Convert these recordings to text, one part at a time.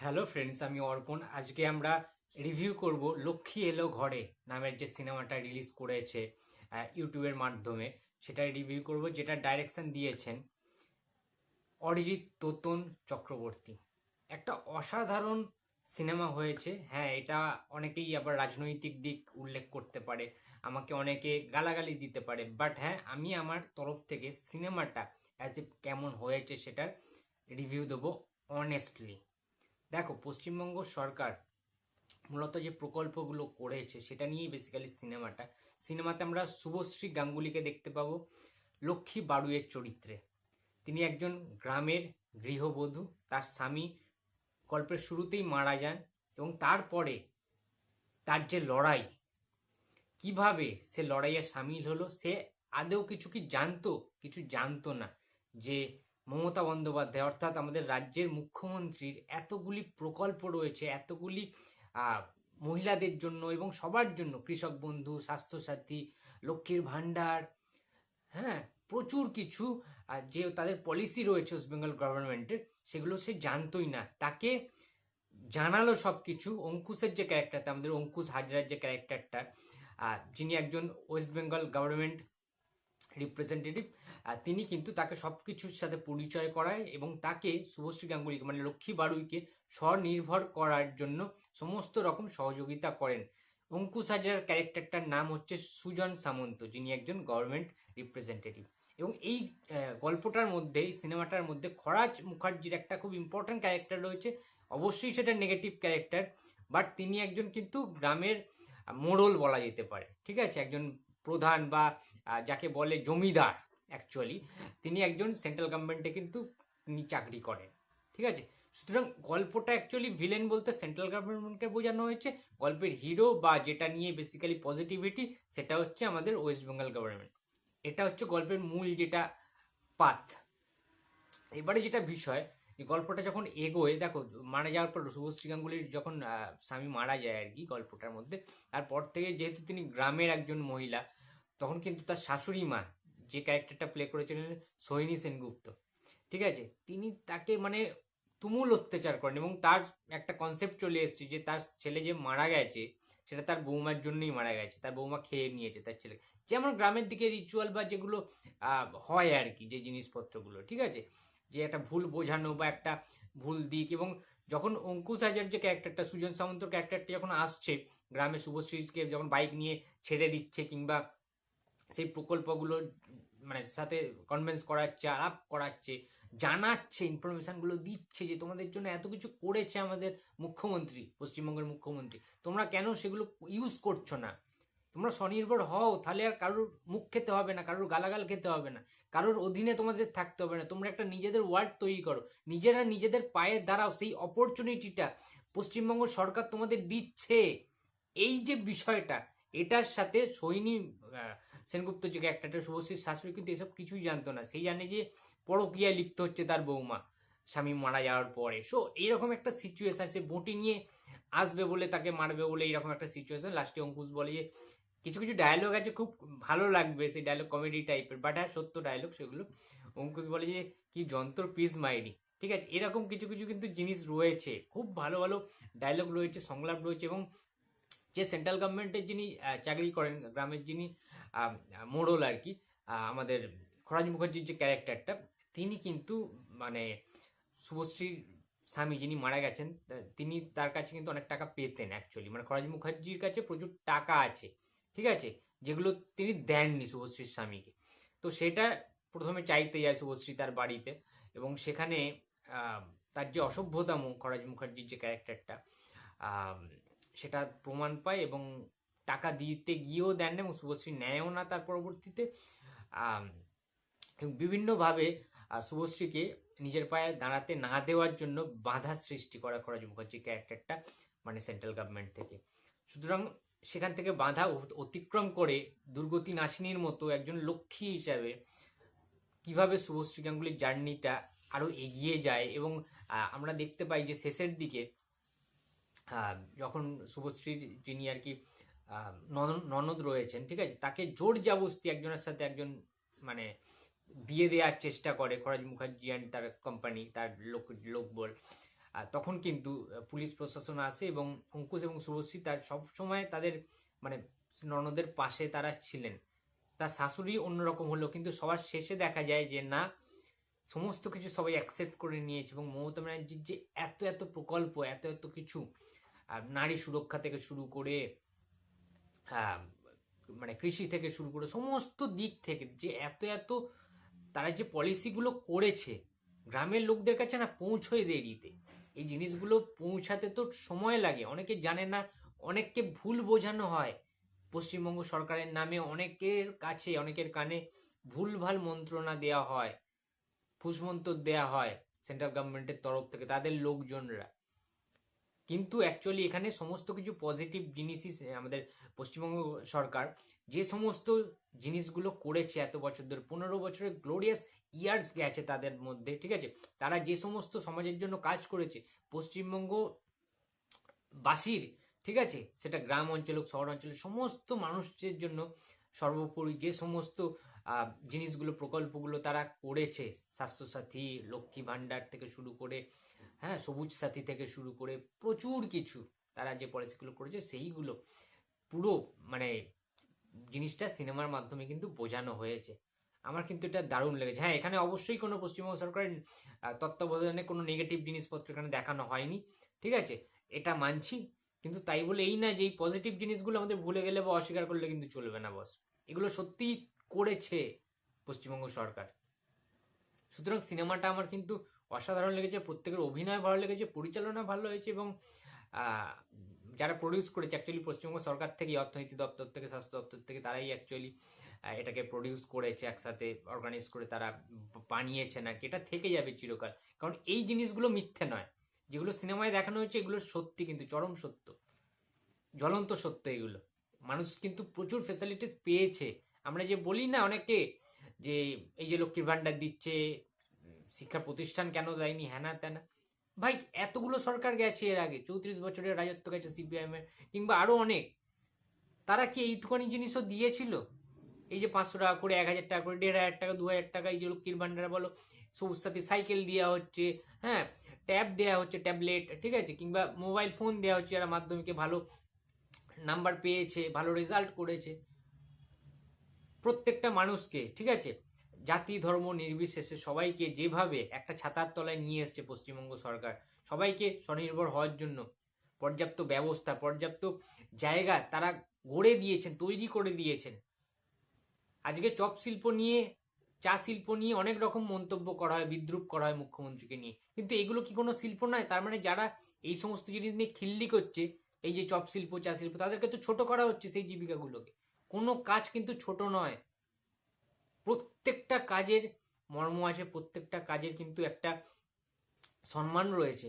Hello friends, আমি অর্পণ। আজকে আমরা রিভিউ করব লক্ষ্মী এলো ঘরে নামের যে সিনেমাটা রিলিজ করেছে ইউটিউবের মাধ্যমে। সেটা রিভিউ করব যেটা ডাইরেকশন দিয়েছেন অরিজিৎ তোতন চক্রবর্তী। একটা অসাধারণ সিনেমা হয়েছে। হ্যাঁ এটা অনেকেই আবার রাজনৈতিক দিক উল্লেখ করতে পারে, আমাকে অনেকে গালাগালি দিতে পারে। বাট হ্যাঁ আমি আমার তরফ থেকে সিনেমাটা অ্যাজ ইফ কেমন হয়েছে সেটার রিভিউ দেবো অনেস্টলি দেখো, পশ্চিমবঙ্গ সরকার মূলত যে প্রকল্পগুলো করেছে, সেটা নিয়েই বেসিক্যালি সিনেমাটা। সিনেমাতে আমরা শুভশ্রী গাঙ্গুলিকে দেখতে পাবো, লক্ষ্মী বাড়ুয়ের চরিত্রে। তিনি একজন গ্রামের গৃহবধূ, তার স্বামী গল্পের শুরুতেই মারা যান এবং তারপরে তার যে লড়াই, কীভাবে সে লড়াইয়ে সামিল হলো, সে আদেও কিছু কি জানতো, কিছু জানতো না যে মমতা বন্দ্যোপাধ্যায়, অর্থাৎ আমাদের রাজ্যের মুখ্যমন্ত্রীর এতগুলি প্রকল্প রয়েছে, এতগুলি মহিলাদের জন্য এবং সবার জন্য, কৃষক বন্ধু, স্বাস্থ্যসাথী, লক্ষ্মীর ভাণ্ডার হ্যাঁ প্রচুর কিছু যে তাদের পলিসি রয়েছে ওয়েস্ট বেঙ্গল গভর্নমেন্টের সেগুলো সে জানতোই না। তাকে জানালো সব কিছু অঙ্কুশের যে ক্যারেক্টারটা আমাদের অঙ্কুশ হাজরার যে ক্যারেক্টারটা যিনি একজন ওয়েস্ট বেঙ্গল গভর্নমেন্ট রিপ্রেজেন্টেটিভ তিনি কিন্তু তাকে সব কিছুর সাথে পরিচয় করায় এবং তাকে শুভশ্রী গাঙ্গুলিকে মানে লক্ষ্মী বাড়ুইকে স্বনির্ভর করার জন্য সমস্ত রকম সহযোগিতা করেন। অঙ্কুশ হাজার ক্যারেক্টারটার নাম হচ্ছে সুজন সামন্ত, যিনি একজন গভর্নমেন্ট রিপ্রেজেন্টেটিভ এবং এই গল্পটার মধ্যে, এই সিনেমাটার মধ্যে খরাজ মুখার্জির একটা খুব ইম্পর্ট্যান্ট ক্যারেক্টার রয়েছে। অবশ্যই সেটা নেগেটিভ ক্যারেক্টার বাট তিনি একজন কিন্তু গ্রামের মোড়ল বলা যেতে পারে। ঠিক আছে? একজন প্রধান বা যাকে বলে জমিদার অ্যাকচুয়ালি তিনি একজন সেন্ট্রাল গভর্নমেন্টে কিন্তু তিনি চাকরি করেন, ঠিক আছে? সুতরাং গল্পটা অ্যাকচুয়ালি ভিলেন বলতে সেন্ট্রাল গভর্নমেন্টকে বোঝানো হয়েছে। গল্পের হিরো বা যেটা নিয়ে বেসিক্যালি পজিটিভিটি সেটা হচ্ছে আমাদের ওয়েস্ট বেঙ্গল গভর্নমেন্ট এটা হচ্ছে গল্পের মূল যেটা পাথ এবারে যেটা বিষয় যে গল্পটা যখন এগোয়, দেখো, মারা যাওয়ার পর শুভশ্রী গাঙ্গুলির যখন স্বামী মারা যায় আর কি গল্পটার মধ্যে, তারপর থেকে যেহেতু তিনি গ্রামের একজন মহিলা তখন কিন্তু তার শাশুড়ি মা যে ক্যারেক্টারটা প্লে করেছিলেন সোহিনী সেনগুপ্ত, ঠিক আছে? তিনি তাকে মানে তুমুল অত্যাচার করেন এবং তার একটা কনসেপ্ট চলে এসেছে যে তার ছেলে যে মারা গেছে, সেটা তার বৌমার জন্যই মারা গেছে, তার বৌমা খেয়ে নিয়েছে তার ছেলে। যেমন গ্রামের দিকে রিচুয়াল বা যেগুলো হয় আর কি, যে জিনিসপত্রগুলো, ঠিক আছে? যে একটা ভুল বোঝানো বা একটা ভুল দিক এবং যখন অঙ্কুশ হাজার যে ক্যারেক্টারটা সুজন সামন্তর ক্যারেক্টারটা যখন আসছে, গ্রামে শুভশ্রীকে যখন বাইক নিয়ে ছেড়ে দিচ্ছে কিংবা সেই প্রকল্পগুলো মানে সাথে কনভেন্স করাচ্ছে আলাপ করাচ্ছে জানাচ্ছে ইনফরমেশনগুলো দিচ্ছে যে তোমাদের জন্য এত কিছু করেছে আমাদের মুখ্যমন্ত্রী পশ্চিমবঙ্গের মুখ্যমন্ত্রী। তোমরা কেন সেগুলো ইউজ করছ না? তোমরা স্বনির্ভর হও তাহলে আর কারোর মুখ খেতে হবে না কারোর গালাগাল খেতে হবে না। কারোর অধীনে তোমাদের থাকতে হবে না। তোমরা একটা নিজেদের ওয়ার্ড তৈরি করো। নিজেরা নিজেদের পায়ে দাঁড়াও সেই অপরচুনিটিটা পশ্চিমবঙ্গ সরকার তোমাদের দিচ্ছে। এই যে বিষয়টা এটার সাথে সৈনী আহ, সেনগুপ্ত যে ক্যারেক্টারটা শুভশ্রীর শাশুড়ি কিন্তু এসব কিছুই জানতো না। সেই জানে যে পরকীয়ায় লিপ্ত হচ্ছে তার বৌমা। স্বামী মারা যাওয়ার পরে। সো এইরকম একটা সিচুয়েশান সে বটি নিয়ে আসবে বলে তাকে মারবে বলে এইরকম একটা সিচুয়েশান লাস্টে অঙ্কুশ বলে যে কিছু কিছু ডায়লগ আছে, খুব ভালো লাগবে সেই ডায়লগ কমেডি টাইপের বাট হ্যাঁ সত্য ডায়লগ সেগুলো। অঙ্কুশ বলে যে, কি যন্ত্র পিস মাইরি। ঠিক আছে? এরকম কিছু কিছু কিন্তু জিনিস রয়েছে। খুব ভালো ভালো ডায়লগ রয়েছে, সংলাপ রয়েছে এবং যে সেন্ট্রাল গভর্নমেন্টের যিনি চাকরি করেন, গ্রামের যিনি মোড়ল আর কি আমাদের খরাজ মুখার্জির যে ক্যারেক্টারটা, তিনি কিন্তু মানে শুভশ্রীর স্বামী যিনি মারা গেছেন তিনি তার কাছে কিন্তু অনেক টাকা পেতেন অ্যাকচুয়ালি মানে খরাজ মুখার্জির কাছে প্রচুর টাকা আছে, ঠিক আছে? যেগুলো তিনি দেননি শুভশ্রীর স্বামীকে। তো সেটা প্রথমে চাইতে যায় শুভশ্রী তার বাড়িতে এবং সেখানে তার যে অসভ্যতাম খরাজ মুখার্জির যে ক্যারেক্টারটা সেটা প্রমাণ পায় এবং টাকা দিতে গিয়েও দেন না এবং শুভশ্রী নেয়ও না তার পরবর্তীতে। বিভিন্নভাবে শুভশ্রীকে নিজের পায়ে দাঁড়াতে না দেওয়ার জন্য বাধা সৃষ্টি করা খরাজ মুখার্জির ক্যারেক্টারটা মানে সেন্ট্রাল গভর্নমেন্ট থেকে। সুতরাং সেখান থেকে বাধা অতিক্রম করে দুর্গতি নাশিনীর মতো একজন লক্ষ্মী হিসাবে কীভাবে শুভশ্রী গাঙ্গুলির জার্নিটা আরও এগিয়ে যায় এবং আমরা দেখতে পাই যে শেষের দিকে যখন শুভশ্রীর যিনি আর কি ননদ রয়েছেন, ঠিক আছে? তাকে জোর জাবস্তি একজনের সাথে একজন মানে বিয়ে দেওয়ার চেষ্টা করে, খরাজ মুখার্জি অ্যান্ড তার কোম্পানি তার লোক, লোকবল। তখন কিন্তু পুলিশ প্রশাসন আসে এবং অঙ্কুশ এবং শুভশ্রী তার সব সময় তাদের মানে ননদের পাশে তারা ছিলেন। তার শাশুড়ি অন্যরকম হলো, কিন্তু সবার শেষে দেখা যায় যে, না, সমস্ত কিছু সবাই অ্যাকসেপ্ট করে নিয়েছে এবং মমতা ব্যানার্জির যে এত এত প্রকল্প, এত এত কিছু নারী সুরক্ষা থেকে শুরু করে মানে কৃষি থেকে শুরু করে সমস্ত দিক থেকে যে এত এত তারা যে পলিসিগুলো করেছে, গ্রামের লোকদের কাছে না পৌঁছয় দেরিতে। এই জিনিসগুলো পৌঁছাতে তো সময় লাগে। অনেকে জানে না, অনেককে ভুল বোঝানো হয়। পশ্চিমবঙ্গ সরকারের নামে অনেকের কাছে, অনেকের কানে ভুলভাল মন্ত্রণা দেওয়া হয়, ফুসমন্তর দেওয়া হয় সেন্ট্রাল গভর্নমেন্টের তরফ থেকে, তাদের লোকজনরা। কিন্তু অ্যাকচুয়ালি এখানে সমস্ত কিছু পজিটিভ জিনিসই আমাদের পশ্চিমবঙ্গ সরকার যে সমস্ত জিনিসগুলো করেছে এত বছর ধরে, পনেরো বছরের গ্লোরিয়াস ইয়ার্স গেছে তাদের মধ্যে, ঠিক আছে? তারা যে সমস্ত সমাজের জন্য কাজ করেছে, পশ্চিমবঙ্গ বাসীর, ঠিক আছে? সেটা গ্রাম অঞ্চল হোক, শহর অঞ্চলের সমস্ত মানুষের জন্য সর্বোপরি যে সমস্ত জিনিসগুলো, প্রকল্পগুলো তারা করেছে। স্বাস্থ্যসাথী, লক্ষ্মী ভাণ্ডার থেকে শুরু করে হ্যাঁ সবুজ সাথী থেকে শুরু করে প্রচুর কিছু তারা যে পলিসিগুলো করেছে, সেইগুলো পুরো মানে জিনিসটা সিনেমার মাধ্যমে কিন্তু বোঝানো হয়েছে। আমার কিন্তু এটা দারুণ লেগেছে। হ্যাঁ এখানে অবশ্যই কোনো পশ্চিমবঙ্গ সরকারের তত্ত্বাবধানে কোনো নেগেটিভ জিনিসপত্র এখানে দেখানো হয়নি। ঠিক আছে? এটা মানছি। কিন্তু তাই বলে এই না যে এই পজিটিভ জিনিসগুলো আমাদের ভুলে গেলে বা অস্বীকার করলে কিন্তু চলবে না বস এগুলো সত্যিই করেছে পশ্চিমবঙ্গ সরকার। সুতরাং সিনেমাটা আমার কিন্তু অসাধারণ লেগেছে, প্রত্যেকের অভিনয় ভালো লেগেছে, পরিচালনা ভালো হয়েছে এবং যারা প্রডিউস করেছে অ্যাকচুয়ালি পশ্চিমবঙ্গ সরকার থেকে অর্থনীতি দপ্তর থেকে, স্বাস্থ্য দপ্তর থেকে তারাই অ্যাকচুয়ালি এটাকে প্রডিউস করেছে, একসাথে অর্গানাইজ করে তারা বানিয়েছে না এটা থেকে যাবে চিরকাল। কারণ এই জিনিসগুলো মিথ্যে নয়। যেগুলো সিনেমায় দেখানো হয়েছে, এগুলো সত্যি কিন্তু, চরম সত্য। জ্বলন্ত সত্য এগুলো। মানুষ কিন্তু প্রচুর ফেসিলিটিস পেয়েছে। আমরা যে বলি না অনেকে যে এই যে লক্ষ্মীর ভান্ডার দিচ্ছে, শিক্ষা প্রতিষ্ঠান কেন দেয়নি, হ্যানা ত্যানা। ভাই, এতগুলো সরকার গেছে এর আগে, চৌত্রিশ বছরের রাজত্ব গেছে সিপিআইএম এর, কিংবা আরও অনেক। তারা কি এইটুখানি জিনিসও দিয়েছিল? এই যে পাঁচশো টাকা করে, এক হাজার টাকা করে, দেড় হাজার টাকা, দু হাজার টাকা, এই যে লক্ষ্মীর ভান্ডার বলো, সবুজ সাথী সাইকেল দেওয়া হচ্ছে হ্যাঁ ট্যাব দেওয়া হচ্ছে, ট্যাবলেট, ঠিক আছে, কিংবা মোবাইল ফোন দেওয়া হচ্ছে, যারা মাধ্যমিকে ভালো নাম্বার পেয়েছে, ভালো রেজাল্ট করেছে। প্রত্যেকটা মানুষকে, ঠিক আছে? জাতি, ধর্ম, নির্বিশেষে সবাইকে যেভাবে একটা ছাতার তলায় নিয়ে এসছে পশ্চিমবঙ্গ সরকার, সবাইকে স্বনির্ভর হওয়ার জন্য পর্যাপ্ত ব্যবস্থা, পর্যাপ্ত জায়গা তারা গড়ে দিয়েছেন, তৈরি করে দিয়েছেন। আজকে চপ শিল্প নিয়ে, চা শিল্প নিয়ে অনেক রকম মন্তব্য করা হয়, বিদ্রুপ করা হয় মুখ্যমন্ত্রীকে নিয়ে। কিন্তু এগুলো কি কোনো শিল্প নয়? তার মানে যারা এই সমস্ত জিনিস নিয়ে খিল্লি করছে, এই যে চপ শিল্প, চা শিল্প, তাদেরকে তো ছোট করা হচ্ছে সেই জীবিকাগুলোকে। কোনো কাজ কিন্তু ছোট নয়। প্রত্যেকটা কাজের মর্ম আছে, প্রত্যেকটা কাজের কিন্তু একটা সম্মান রয়েছে।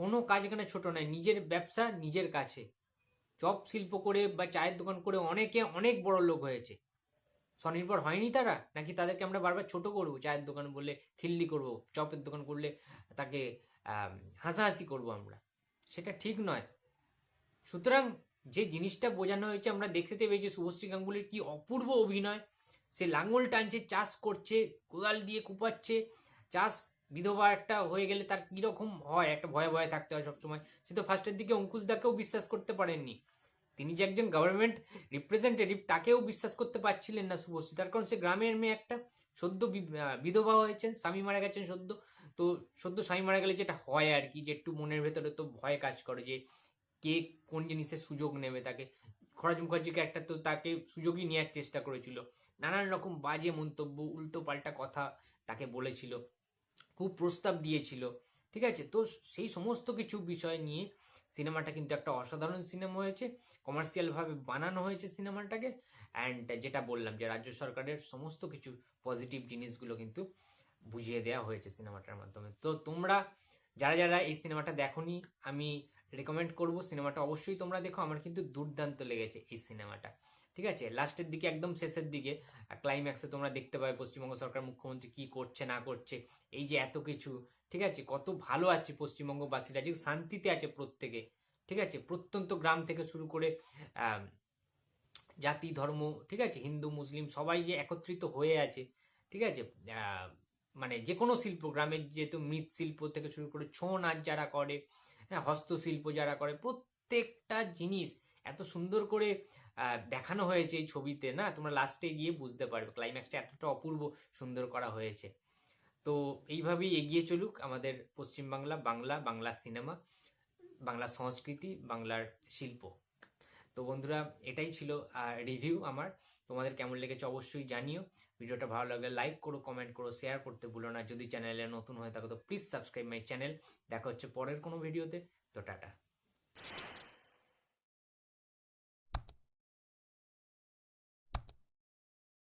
কোনো কাজ এখানে ছোট নয়, নিজের ব্যবসা নিজের কাছে। চপ শিল্প করে বা চায়ের দোকান করে অনেকে অনেক বড় লোক হয়েছে। স্বনির্ভর হয়নি তারা? নাকি তাদেরকে আমরা বারবার ছোট করব? চায়ের দোকান বললে খিল্লি করব, চপের দোকান করলে তাকে হাসাহাসি করব আমরা। সেটা ঠিক নয়। সুতরাং যে জিনিসটা বোঝানো হয়েছে, আমরা দেখতে পেয়েছি শুভশ্রী গাঙ্গুলির কি অপূর্ব অভিনয়। সে লাঙল টানছে, চাষ করছে, কোদাল দিয়ে কুপাচ্ছে। চাষ বিধবা একটা হয়ে গেলে তার কীরকম হয়? একটা ভয়ে ভয়ে থাকতে হয় সবসময়। সে তো ফার্স্টের দিকে অঙ্কুশ দাকেও বিশ্বাস করতে পারেননি। তিনি যে একজন গভর্নমেন্ট রিপ্রেজেন্টেটিভ তাকেও বিশ্বাস করতে পারছিলেন না শুভশ্রী। তার কারণ সে গ্রামের মেয়ে একটা সদ্য বিধবা হয়েছেন, স্বামী মারা গেছেন সদ্য। তো সদ্য স্বামী মারা গেলে যেটা হয় আর কি, যে একটু মনের ভেতরে তো ভয় কাজ করে যে কে কোন জিনিসের সুযোগ নেবে তাকে। খরাজ মুখার্জিকে একটা তো তাকে সুযোগই নেওয়ার চেষ্টা করেছিল। নানান রকম বাজে মন্তব্য, উল্টো পাল্টা কথা তাকে বলেছিল। খুব প্রস্তাব দিয়েছিল। ঠিক আছে? তো সেই সমস্ত কিছু বিষয় নিয়ে সিনেমাটা কিন্তু একটা অসাধারণ সিনেমা হয়েছে। কমার্শিয়ালভাবে বানানো হয়েছে সিনেমাটাকে। অ্যান্ড যেটা বললাম যে, রাজ্য সরকারের সমস্ত কিছু পজিটিভ জিনিসগুলো কিন্তু বুঝিয়ে দেওয়া হয়েছে সিনেমাটার মাধ্যমে। তো তোমরা, যারা যারা এই সিনেমাটা দেখোনি, আমি রেকমেন্ড করব। সিনেমাটা অবশ্যই তোমরা দেখো, আমার কিন্তু দুর্দান্ত লেগেছে এই সিনেমাটা ঠিক আছে? লাস্টের দিকে, একদম শেষের দিকে ক্লাইম্যাক্সে তোমরা দেখতে পাবে পশ্চিমবঙ্গ সরকার, মুখ্যমন্ত্রী কি করছে, না করছে, এই যে এত কিছু। ঠিক আছে? কত ভালো আছে পশ্চিমবঙ্গবাসীরা, যে শান্তিতে আছে প্রত্যেকে। ঠিক আছে? প্রত্যন্ত গ্রাম থেকে শুরু করে জাতি, ধর্ম, ঠিক আছে? হিন্দু, মুসলিম সবাই যে একত্রিত হয়ে আছে, ঠিক আছে? মানে যে কোনো শিল্প, গ্রামের যেহেতু মৃৎশিল্প থেকে শুরু করে ছৌ নাচ যারা করে হ্যাঁ হস্তশিল্প যারা করে, প্রত্যেকটা জিনিস এত সুন্দর করে দেখানো হয়েছে এই ছবিতে, না? তোমরা লাস্টে গিয়ে বুঝতে পারবে। ক্লাইম্যাক্সটা এতটা অপূর্ব সুন্দর করা হয়েছে। তো এইভাবেই এগিয়ে চলুক আমাদের পশ্চিমবাংলা, বাংলা বাংলা সিনেমা বাংলা সংস্কৃতি, বাংলার শিল্প। তো বন্ধুরা, এটাই ছিল রিভিউ আমার। তোমাদের কেমন লেগেছে অবশ্যই জানিও। ভিডিওটা ভালো লাগলে লাইক করো কমেন্ট করো শেয়ার করতে ভুলো না। যদি চ্যানেলে নতুন হয়ে থাকো, তো প্লিজ সাবস্ক্রাইব মাই চ্যানেল দেখা হচ্ছে পরের কোনো ভিডিওতে তো টাটা।